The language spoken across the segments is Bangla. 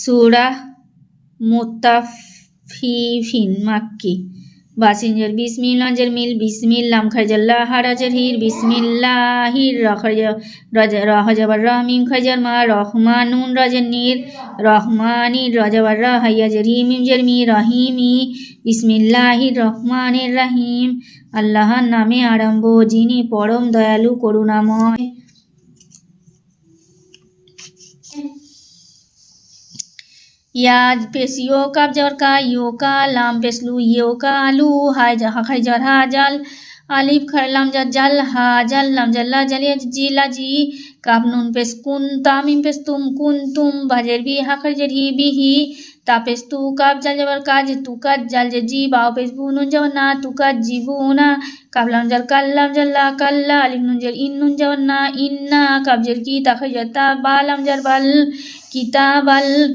সুরা মুতাফিফিন মাক্কি। বাসিঞ্জের বিসমিল, নজর মিল বিসমিল্লাম খাজাল্লাহ হারাজের হির, বিসমিল্লাহির রহজাবার রহমিম খাজার মা, রহমানুন, রাজের নির রহমানি রজাবার রাহাইয়াজের হিমিম জেরমি রহিমি, বিসমিল্লাহির রহমানের রাহিম। আল্লাহর নামে আরম্ভ, যিনি পরম দয়ালু, করুণাময়। या पेश यो का जर का, यो का, लाम पेश लू, यो का आलू हाय जहा खाई जर, हा, जल, आलिफ, खर, लाम जर जल, हा, जल, लाम जल ला, जल जी, ला, जी काब नून पेश कुन तामिम पेश तुम, कुन, तुम भजर भी, हा, खर, जर, ही, भी, ही, ता, पेश तू कब जल जबर का, जे, तू, का, जल, जे, जी, बाव, पेश बू, नून जबर ना, तू, का, जी, बू, ना कब लाम जर कल लाम जल ला कल ला, आलिफ, नून जर इन, नून जबर ना, इन, ना कब जर, की, ता, खर, जर, ता, बा, लाम जर बल किताबल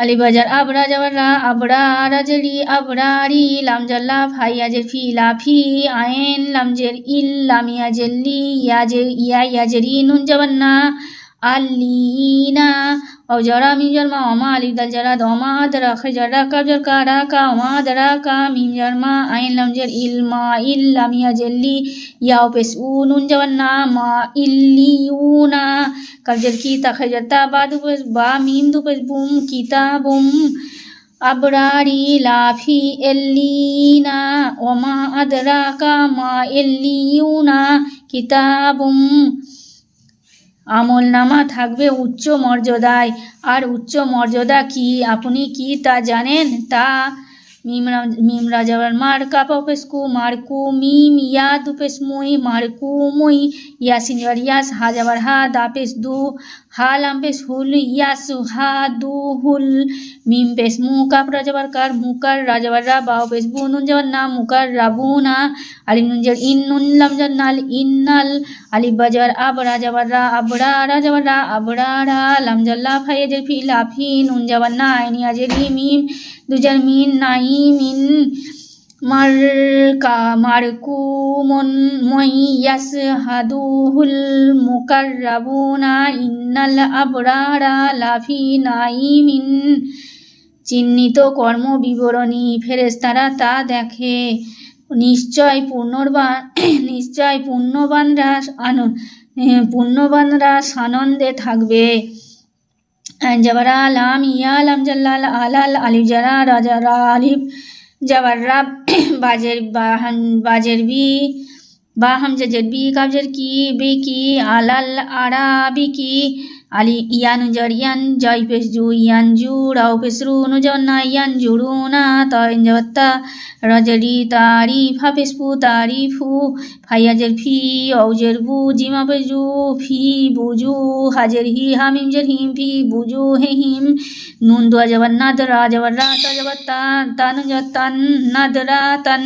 আলিবাজার আবরা যাবারা আবরা রাজলি আবরারি লামজাল্লা আজের ফি লাফি আয়েন লামজের ইল লামিয়াজের লি ইয়াজের ইয়া ইয়াজের, নুন যাবান্না আলিনা। ও জরা মিম জন্মা অমা আলিফ, দাল, জরা দমা দরা খে, জরা কাব জর, কা, রা, কা মা দরা কা, মিম জন্মা আইন লামজের ইল, মা, ইল লামিয়াজের লি ইয়াও পেস, উ, নুন যাবান্না মা ইল্লিউনা কাবজের কি তাখাজাতা বা দুপেস বা, মিম দুপেস বুম কিতা বুম। আবরারি লাফি এল্লিনা ওমা আদরাকা মা এল্লিউনা কিতাবুম আমল নামা থাকবে উচ্চ মর্যাদায়। আর উচ্চ মর্যাদা কি? আপনি কি তা জানেন? তা মিম মিম রাজাবার মার কাপাপেসকু মারকু, মিম ইয়া দুপেস মুই, মারকু মুই, ইয়াসিন ইয়াস হা যাবার হা দাপেস দু, হা লাম্পেস হুল, ইয়াসু হা দু হুল মিম পেস মু কাপ রাজাবার কার, মুকার রাজাবার রা বাউ পেস বু, নুন যাবার না, মুকার রাবু না। আলিম নুন যার ইন লাম যার নাল ইন্নাল আলিফ বাজার আব রাজাবার রা আবরা রাজাবার রা আবরা রা লাম জাল্লা ফাইয়া যে ফি লাফি নুন যাবার না আইনি আজের মিম দুজার মিন নাই মিন। মারকা মারকুমন মইয়াস হাদুহুল মুকাররাবুনা, ইন্নাল আবরারা লাফি নাইমিন চিহ্নিত কর্ম বিবরণী ফেরেস্তারা তা দেখে। নিশ্চয় পুনর্বান নিশ্চয় পূর্ণবানরা আনন্দ পূর্ণবানরা সানন্দে থাকবে জবরা আলাম ইয়া আলাম জাল্লাল, আলাল, আলিফ, জারা, রাজা, রা, আলিফ, জবর বাজের বাজের বি বা হামজা বি, কাবজের কি, বি, কি, আলাল, আরা, বি, কি আলি ইয়ান জর ইয়ান জয় পেস জু ইয়ান জু রাও পেস রু নু জন্না ইয়ান জুড়ু না তয়ন জবত্তা রজরি তারিফ হাফেস ফু তারিফু ফাইয়াজের ফি। ঔজের বু জিমা পেস জু ফি বুজু হাজের হি হামিম জের হিম, ফি বুজু হে হিম। নুন দোয়া যাবার না দরা যাবার রা তা যাবার তান তান তান।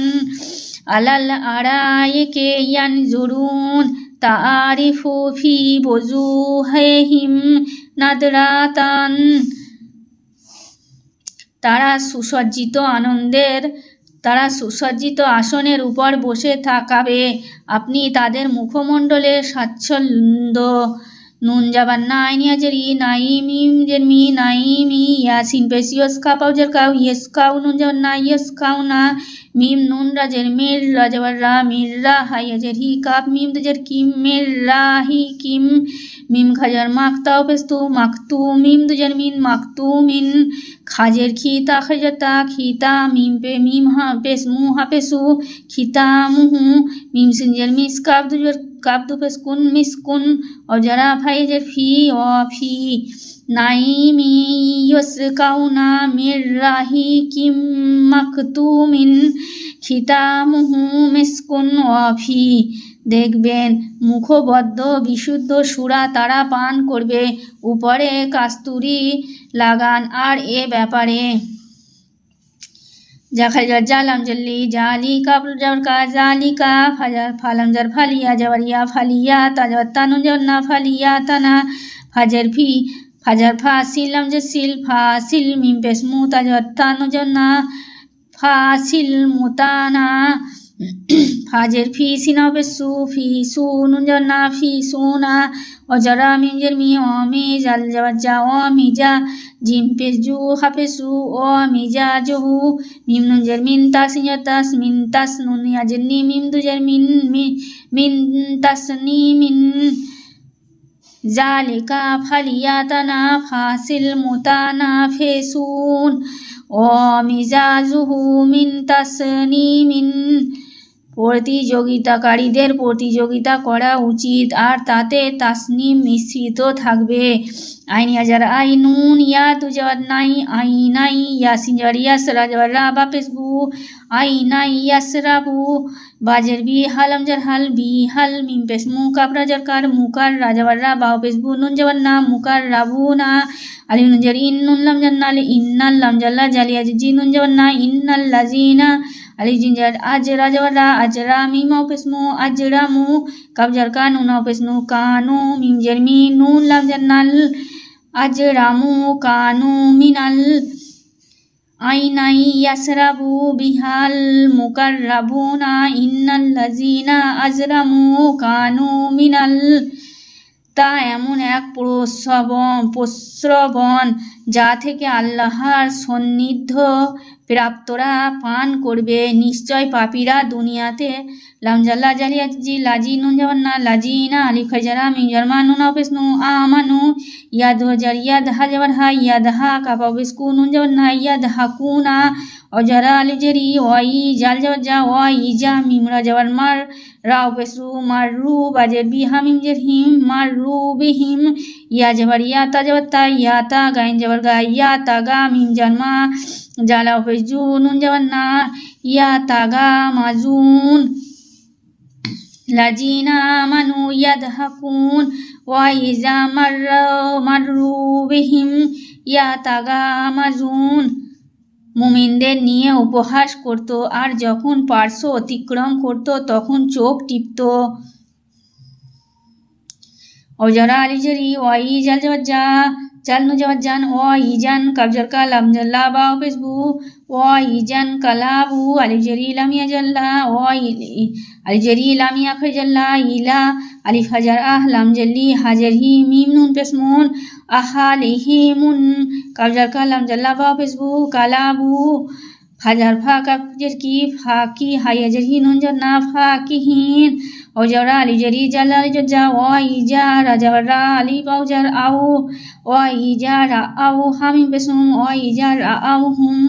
আলাল আড়াইকে ইয়ান জুরুন তারিফু ফি বুজুহিহিম নাদরাতান। তারা সুসজ্জিত আনন্দের, তারা সুসজ্জিত আসনের উপর বসে থাকাবে। আপনি তাদের মুখমণ্ডলে স্বাচ্ছন্দ্য। নুন যাবার নাই নিয়াজের ই নাই, মিম জের মি নাই, মি ইয়াসিন পেস ইয়স কা পাউজের কাউ, ইয়েস কাউ, নুন যাবার না ইয়েস কাউ না। মিম নুন রাজের মির রাজাবার রা মির রা হাইয়াজের হি কাপ, মিম দুজের কিম মির রা, হি কিম। মিম খাজার মাকতাও পেস্তু মাকতু মিম দুজের মিন মাকতু মিন। খাজের খিতা খাজাতা খিতা মিম পে, মিম হা পেস, মু হা পেসু, খিতা মুহু মিম সিনজের মিস কাপ দুজের কাপ দু পেস কুন মিস, কুন অজারা ফাইজের ফি, অ, ফি? নাইমি ইয়সকাউনা মির রাহি কিম মাকতুমিন। খিতামুহু মিসকুন ওয়াফি দেখবেন, মুখবদ্ধ, বিশুদ্ধ সুরা তারা পান করবে, উপরে কাস্তুরি লাগান আর এ ব্যাপারে। জর জালাম জল্লি জালি কাবল জবর কা জালিকা ফাজার ফালাম জর ফালিয়া জবরিয়া ফালিয়া তাজর তানু জর না ফালিয়া তানা ফাজার ফি ফাজার ফা সিলাম যে সিল ফা সিল মিম পেস মু তাজর তানু জর না ফা সিল মুতানা ফাজের ফি সিনা পেস সু ফি সু নুন না ফি সুনা অজরা মিম জের মি অমি জাল জবর যা অমি যা জিম পেস জু হাফে সু অমি যা জহু মিম নুন জের মিন তাস জের তাস, মিন তাস নুন ইয়াজের নি। মিম দু জের মিন, মি, মিন তাস নি, মিন। জালিকা ফালিয়াতানা ফাসিল মুতানা ফেসুন। ও মিজাজুহু মিন তাসনিমিন প্রতিযোগিতাকারীদের প্রতিযোগিতা করা উচিত আর তাতে তাসনিম মিশ্রিত থাকবে। আইন ইয়াজার আই নুন ইয়া তুজার নাই, আই নাই ইয়াসিন জার ইয়াসরা জার রা বা পেসবু আই নাই ইয়াসরাবু। বাজের বি হালাম জার হাল, বি হাল, মিম পেস, মু কাবরা জার কার মুকার রাজাবার বাও পেসবু, নুন জাবার না মুকার রাবু না। আলি নুন জার ইন, নুন লাম জান্নাল ইন্নাল লাম জাল্লা জালিয়া জি, নুন জাবার না ইন্নাল Lajina alif jinjar ajra jawara ajra mim au pesmu ajramu kabjar kanu na pesnu kanu mim jar mi nun lam jannal ajramu kanu minal আইনাই ইয়াসরাবু বিহাল মুকাররাবুনা ইন্নাল লাজিনা আজরামু কানু মিনাল তা এমন এক প্রসবন প্রস্রবণ যা থেকে আল্লাহর সন্নিধ্য প্রাপ্তরা পান করবে। নিশ্চয় পাপীরা দুনিয়াতে লামজাল্লা জালিয়াজি লাজি নুন না লাজি না আলি খজারা মিম জারমা নুন অফিসনু আমানু, ইয়াদ হজার ইয়াদ হা জবর হা, ইয়াদ হা কাপা অফিসকু নুন না ইয়াদ হাকুনা অজারা আলি জেরি ওয়াই জাল জবর যা ওয়াই যা মিমরা জবর মার রাও পেসরু মার রু বাজের বি হামিম জের হিম মার রু বিহিম ইয়া জবর ইয়া তা জবর তা ইয়া তা গাইন জবর গা ইয়া তা গা মিম জানমা জালা পেজু নুন জবর না ইয়া তা গা মাজুন লাজিনা মানু ইয়াদহাকুন ওয়া ইজা মাররা মাররু বিহিম ইয়াতাগামাজুন মুমিনদের নিয়ে উপহাস করত আর যখন পার্শ্ব অতিক্রম করত, তখন চোখ টিপত। অজরা আলিজরি ওয়াই জাল যা জাল নুজান ও ইজান কাবজার কালাম জাল্লা বা পেসবু ও ইজান কালাবু আলিজরি লামিয়া জাল্লা ও আলিজরি লামিয়া খজাল্লা ইলা আলিফ হাজার আহ লাম জাল্লি হাজার হি মিম নুন পেসমুন আহালিহিমুন কাবজার কালাম জাল্লা বা পেসবু কালাবু হাজার ফা কাবজের কি ফা কি হাইয়াজের হি নুন না ফা কি হিন ওজরা আলি জরি জালা আলি জা ও ইজা রাজা রা আলি বাউজার আউ ও ইজা রা আউ হামিম পেসুম ও ইজা রা আউ হুম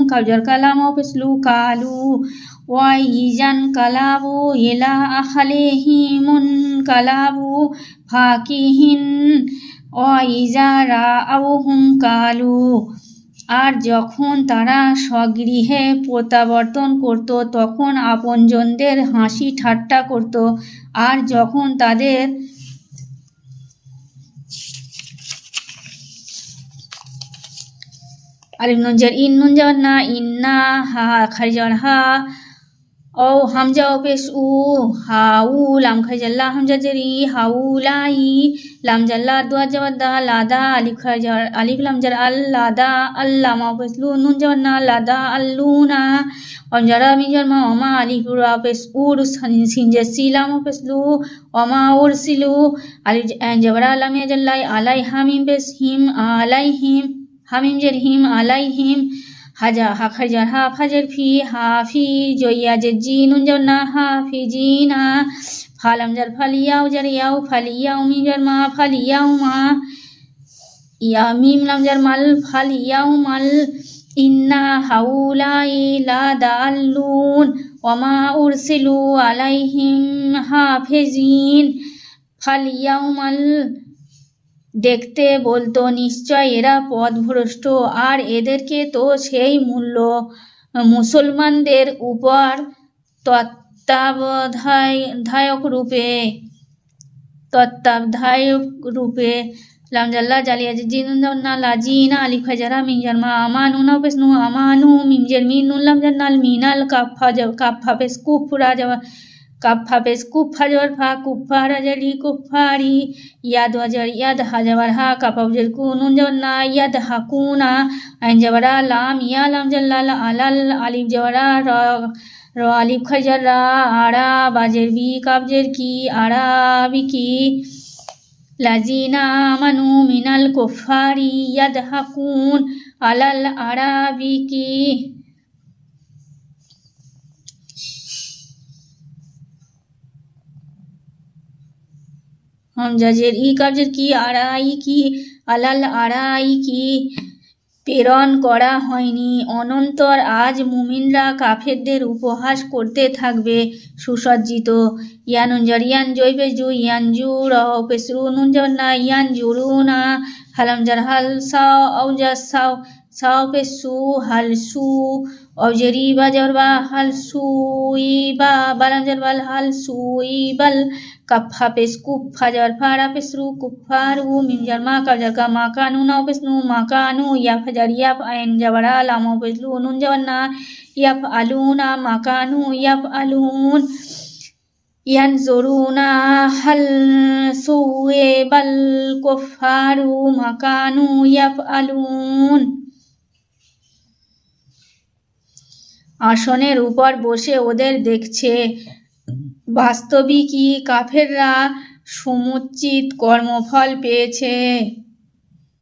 আর যখন তারা স্বগৃহে প্রত্যাবর্তন করত, তখন আপনজনদের হাসি ঠাট্টা করত। আর যখন তাদের আর ইন্নুন ইন নুনজার না ইন্না হা খারিজার হা ও হামজা পেশ উ হাউ লাম খাইজাল্লা হামজা জেরি হাউ লাই লাম জাল্লা দোয়া জবর দা লাদা আলিফ খাইজার আলিফ লাম জার আল লাদা আল্লাহ মা পেশ লু নুন জবর না লাদা আল্লুনা অঞ্জারা মি জর মা ওমা আলিফ রা পেশ উর সিনজা সিলাম পেশ লু ওমা উর সিলু আলিফ জবরা লাম জাল্লাই আলাই হামিম পেশ হিম আলাই হিম হামিম জের হিম আলাই হিম হাজা হা খাজার হা ফাজার ফি হা ফি জইয়া যে জিনুন জন না হা ফি জিনা ফালাম জার ফালিয়াও জার ইয়াও ফালিয়াও মিম জার মা ফালিয়াও মা। ইয়া মিম লাম জার মাল ফালিয়াও মাল। ইন্না হাউলাই ওমা উরসিলু আলাইহিম হাফেজিন। ফালিয়াও মাল। দেখতে বলতো, নিশ্চয় এরা পথভ্রষ্ট। আর এদেরকে তো সেই মূল্য। মুসলমানদের উপর তত্ত্বাবধায়ক রূপে তত্ত্বাবধায়ক রূপে লাম জাল্লা জালিয়া জিন না লাজিনা আলিফ খাজারা মিম জারমা। আমানু না পেসনু আমানু মিম জের মিন জান্নাল মিনাল কাফা কাফা পেস কুফরা যাব কাফা পেস কুফা যাবার ফা কুফারা জালি কুফারি ইয়াদ ওয়াজার ইয়াদ, হা যাবার হা কাফা জের কু নুন না, ইয়াদ হাকুনা আইন যাবারা লাম, ইয়া, লাম জাল্লাল আলাল, আলিফ যাবারা র র, আলিফ খাজারা আরা, বাজের, বি কাবজের কি আরাবি কি। লাজিনা আমানু মিনাল কুফারি ইয়াদহাকুন আলাল আরাবিকি হামজাজের ই কাজের কি আড়াই কি আলাল আড়াই কি প্রেরণ করা হয়নি অনন্তর আজ মুমিনরা কাফেরদের উপহাস করতে থাকবে, সুসজ্জিত। ইয়ানুঞ্জার ইয়ান জৈবে জু ইয়ান জু রহ পেসরু নুনজার না ইয়ান জুরু না। হালামজার, হাল সাও আউজা সাও সাও পেসু, হাল সু। অজরি বা হাল সুই বা, বালামজার বাল হাল সুই বাল কাফা পেস কুফা যার ফারা পেসরু কুফারু মিম যার মা কাজার কা মা কানু নাও পেসনু মা কানু ইয়া ফাজার ইয়াফ আইন যাবারা লামো পেসলু নুন যাবার না ইয়াফ আলুনা মা কানু ইয়াফ আলুন ইয়ানজুরুনা হাল সুয়ে বাল কুফারু মা কানু ইয়াফ আলুন আসনের উপর বসে ওদের দেখছে। বাস্তবিকই কাফেররা সমুচিত কর্মফল পেয়েছে।